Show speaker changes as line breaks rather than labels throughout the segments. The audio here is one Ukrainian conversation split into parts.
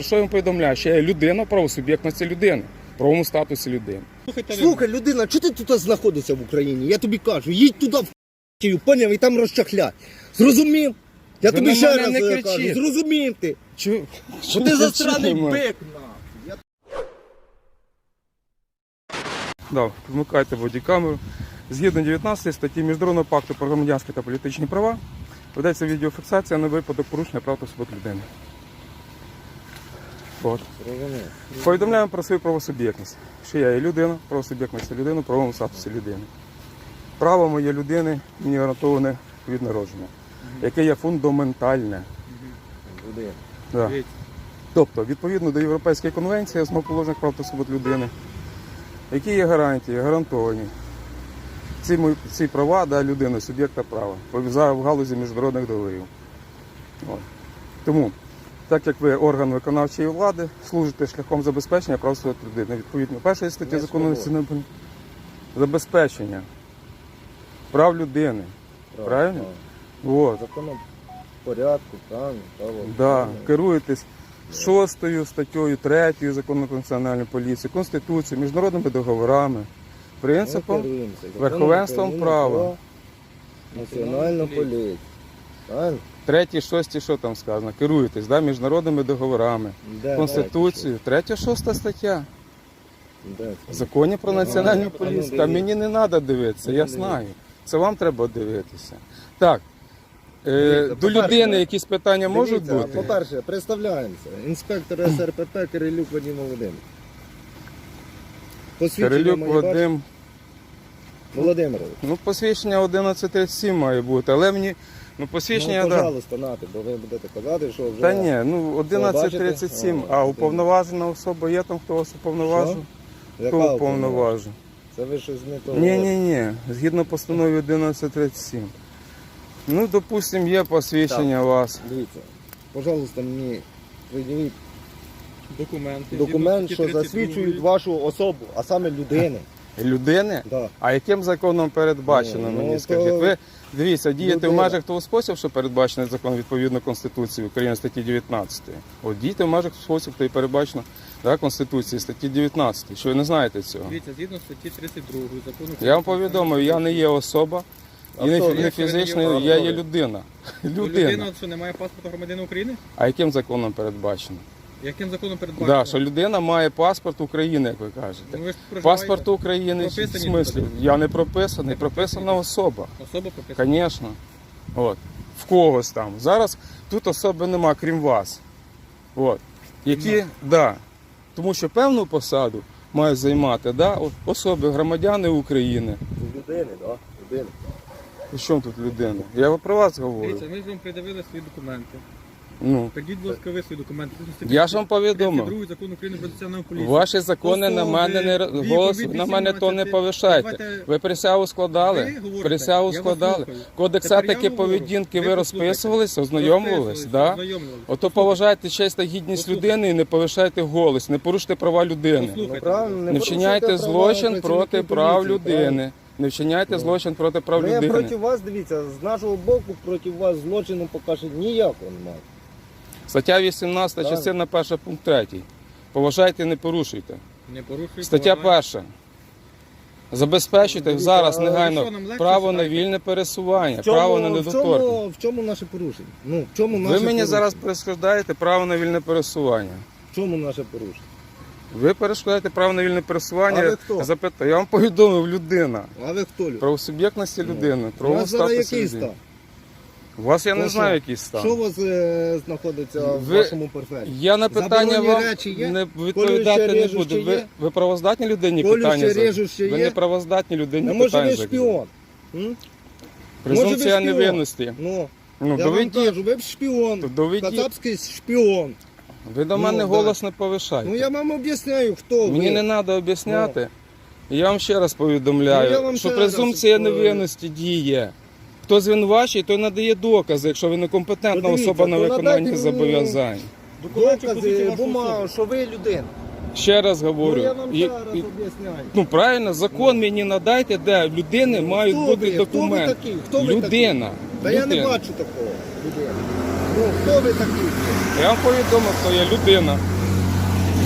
Що я вам повідомляю? Що я людина правосуб'єктності людини, в правовому статусі людини.
Слухай, людина, чого ти тут знаходишся в Україні? Я тобі кажу, їдь туди в Київ, поняв, і там розчахлять. Зрозумів? Я
Ви
тобі
на
ще
мене
раз
не кричіть.
кажу, зрозумів ти.
Чу...
Що ти засраний бик.
Да, вмикайте бодікамеру. Згідно 19 статті Міжнародного пакту про громадянські та політичні права ведеться відеофіксація на випадок порушення прав та свобод людини. От. Повідомляємо про свою правосуб'єктність. Що я є людина, правосуб'єктність людини, в правовому статусі людини. Право моєї людини мені гарантоване від народження, яке є фундаментальне. Да. Тобто, відповідно до Європейської конвенції основоположних прав та свобод людини, які є гарантії, гарантовані. Ці, мої- ці права да, людини, суб'єкта права, в галузі міжнародних договорів. От. Тому, так як ви орган виконавчої влади, служите шляхом забезпечення прав свобод людини, відповідно першої статті закону національної забезпечення прав людини. Правильно? От.
Законом порядку, правильно, право.
Да, керуєтесь шостою статтею, третьою закону про національну поліцію, конституцією, міжнародними договорами, принципом верховенством права.
Поліція. Правильно?
Третій, шостій, що там сказано? Керуєтесь да, міжнародними договорами,
Де,
конституцією, третя, шоста стаття. В законі про національну
ну,
поліцію. Та мені не треба дивитися, я
Ну,
знаю. Це вам треба дивитися. Так. Е, до
по-перше,
людини якісь питання можуть
Дивіться,
бути?
По-перше, представляємося. Інспектор СРПП Кирилюк Вадим Володимирович. Посвідчення
Кирилюк
моє бачите?
Вадим.
Володимирович.
Ну, посвідчення 1137 має бути, але мені. Ну, посвідчення,
ну,
да.
пожалуйста, нати, бо ви будете казати, що вже...
Та ні, ну 1137, а уповноважена особа є там, хто вас уповноважив? Хто уповноважив?
Це ви щось не то.
Ні, ні, ні. Згідно постанові 1137. Ну, допустим, є посвідчення у вас.
Дивіться, пожалуйста, мені приділіть
Документи.
документ, що засвідчують вашу особу, а саме людини.
Людини?
Да.
А яким законом передбачено,
Ну,
мені
ну,
скажіть? Ви дивіться, дієте в
людина.
межах того спосібу, що передбачений закон відповідно Конституції України статті 19. От дієте в межах спосіб, то і передбачено да, Конституції статті 19. Що ви не знаєте цього?
Дивіться, згідно статті 32 закону.
Я вам повідомив, я не є особа, і не,
Особа.
не фізична, я є людина.
Ну,
Людина.
Людина, що не має паспорта громадянина України?
А яким законом передбачено?
Яким законом передбачено?
Да, що людина має паспорт України, як ви кажете.
Ну, ви ж проживаєте.
Паспорт України в
Прописані
смислі?
тут?
Я не прописаний, прописана особа.
Особа прописана.
Звісно. От. В когось там. Зараз тут особи нема, крім вас. От. Які, да. Тому що певну посаду мають займати да, от особи, громадяни України.
Людини, так? Людини.
І що тут людина? Я про вас говорю.
Дивіться, ми ж вам придавили свої документи.
Ну,
Придіть, будь ласка, ви свої документи.
Я ж вам повідомив.
32 закон України про національну поліцію.
Ваші закони на мене не
віку
голос
від
на мене то не
18.
повишайте.
Давайте-
Ви присягу складали?
Ви говорите,
Присягу
вас
складали.
слухаю.
Кодекс
Тепер я
етики
говорю.
поведінки ви
Ви
розписувалися,
послухайте.
ознайомлювались,
Розписувались,
да?
ознайомлювались.
Ото поважайте честь та гідність
Послухайте.
людини і не повишайте голос, не порушуйте права людини.
Послухайте.
Ну, правильно,
Не вчиняйте
порушуйте права
злочин проти прав
поліції, правильно?
людини. Не вчиняйте злочин проти прав
Ми проти
людини.
вас, дивіться, з нашого боку проти вас злочину поки що ніякого немає.
Стаття 18, частина 1, пункт 3. Поважайте і не порушуйте.
Не порушуйте.
Стаття
поважайте.
перша. Забезпечуйте зараз негайно право на вільне пересування, право на недоторкність.
в чому наше порушення? Ну, в чому наше
Ви мені
порушення?
зараз перешкоджаєте право на вільне пересування.
В чому наше порушення?
Ви перешкоджаєте право на вільне пересування.
А ви хто?
Запитаю. Я вам повідомив людина.
А ви хто? Люд?
Правосуб'єктності людини,
У
правовому
зараз
статусі
який
людини. У вас я не
То
знаю, який стан.
Що у вас е, знаходиться в
Ви-
вашому портфелі?
Я на питання
Заборонені
вам
речі є?
не відповідати не
режуще
буду. Ви,
є?
ви правоздатні людині
Колюче,
питання
режуще
Ви
є?
не правоздатні людині
А може
питання
ви
за-
шпіон? М?
Презумпція
ви шпіон?
невинності.
Ну,
Ну,
я вам
доведіть.
кажу, ви б шпіон.
Доведіть.
Кацапський шпіон.
Ви до
Ну,
мене
да.
голос не повишайте.
Ну я вам об'ясняю, хто ви.
Мені не треба об'ясняти. Я вам ще раз повідомляю,
Ну, я вам
що
ще раз,
презумпція
е,
невинності діє. Хто звинувачує, той надає докази, якщо ви некомпетентна
Подивіться,
особа на
то
виконання
надайте, ну,
зобов'язань.
Докази, бумагу, що ви людина.
Ще раз говорю.
Ну я вам
і-
ще раз
і-
об'ясняю.
ну правильно, закон мені надайте, де в людини мають
Хто
бути
ви? Хто ви такий? Хто ви
Людина.
Та я не
Людина.
бачу такого. Людина. Ну, хто ви такі?
Я вам повідомив, що я людина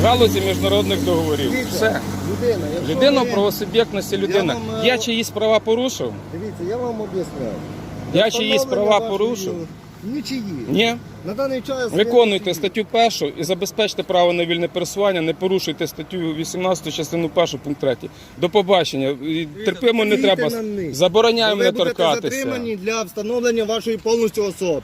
в галузі міжнародних договорів.
Дивіться,
Все.
Людина, якщо
Людина
ви-
правосуб'єктності людина.
вам, е,
Я чиїсь права порушив?
Дивіться, я вам об'ясняю.
Я чиїсь
Встановлення
права
вашої-
порушив?
Нічиї.
Ні.
На даний час...
Виконуйте статтю першу і забезпечте право на вільне пересування, не порушуйте статтю 18 частину 1 пункт 3. До побачення. І Терпимо не треба.
на них.
Забороняємо
Ви
не
будете
торкатися.
затримані для встановлення вашої повністю особи.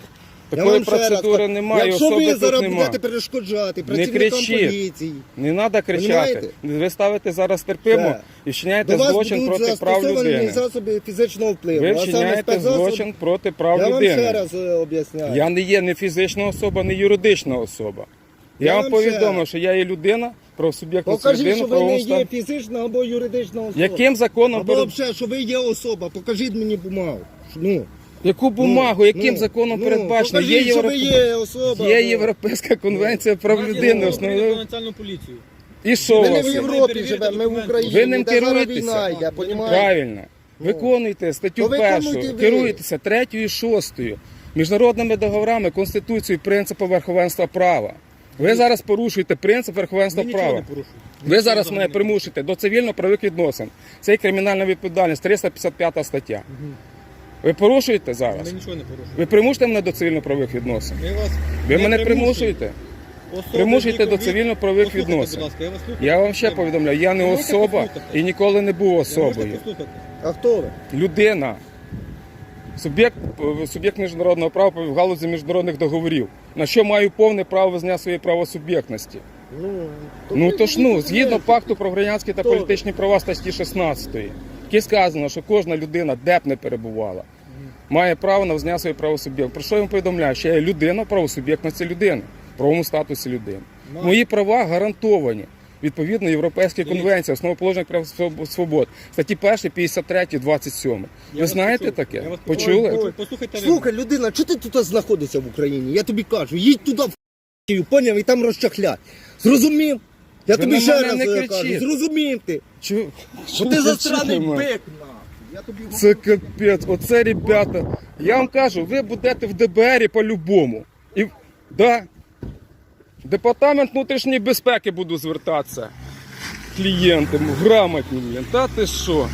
Я
Такої
ще раз
немає,
Якщо ви зараз
нема.
будете перешкоджати працівникам поліції,
Не треба кричати.
Понімаєте?
Ви ставите зараз терпимо
Все.
і вчиняєте
до вас
злочин
будуть
проти прав людини.
засоби фізичного впливу.
Ви
а саме
вчиняєте злочин проти прав
Я вам ще раз е, об'ясняю.
Я не є не фізична особа, не юридична особа. Я,
Я
вам повідомив, що я є людина, правосуб'єктність
Покажіть,
людини,
що ви не є фізична або юридична особа.
Яким законом
Або взагалі, що ви є особа. Покажіть мені бумагу. Ну,
Яку бумагу, яким
ну,
законом
ну,
передбачено?
Покажіть,
Є,
що ви
Європе-
є особа.
є
або-
Європейська конвенція прав людини. Основне...
національну поліцію.
І що у
Ми не
вас?
в
є?
Європі живемо, ми в Україні.
Ви ним
де зараз
керуєтеся?
війна йде, понімаєте?
Правильно. Виконуйте статтю
То виконуйте
першу,
ви.
керуєтеся третьою і шостою, міжнародними договорами, Конституцією, принципом верховенства права. Ви зараз порушуєте принцип верховенства права.
не.
Ви
Нічого
зараз мене
не
примушуєте до цивільно-правових відносин. Це є кримінальна відповідальність, 355 стаття. Ви порушуєте зараз?
Ми нічого не порушуємо.
Ви примушуєте мене до цивільно-правових відносин?
Ми вас
Ви
не
мене примушуєте?
Особи
Примушуйте до цивільно-правових відносин.
будь ласка, я вас.
Я вам ще повідомляю, я не
Ви
особа
послухати?
і ніколи не був особою.
А хто ви?
Людина. Суб'єкт е, суб'єкт міжнародного права в галузі міжнародних договорів. На що маю повне право визнання своєї правосуб'єктності.
Ну,
Ну то ж ну, згідно пакту про громадянські та політичні права статті 16, які сказано, що кожна людина, де б не перебувала, має право на визнання своєї правосуб'єктності. Про що я вам повідомляю? Що я є людина в правосуб'єктності людини, в правовому статусі людини. Мої права гарантовані. Відповідно Європейській конвенції основоположних прав своб- свобод, статті 1, 53, 27.
Я
Ви
вас
знаєте
почув.
таке?
Я вас
Почули?
Послухайте ви.
Слухай, людина, чого ти тут знаходишся в Україні? Я тобі кажу, їдь туди в Київ, поняв, і там розчахлять. Зрозумів? Я
Ви
тобі
на
ще
мене
раз
не
е,
кричіть.
кажу, зрозумів ти.
Чу...
Бо ти засраний бик, нахуй. Я тобі
Це капець, оце ребята. Я вам кажу, ви будете в ДБРі по-любому. І да, департамент внутрішньої безпеки буду звертатися. Клієнтам, грамотні, блін. Та ти що?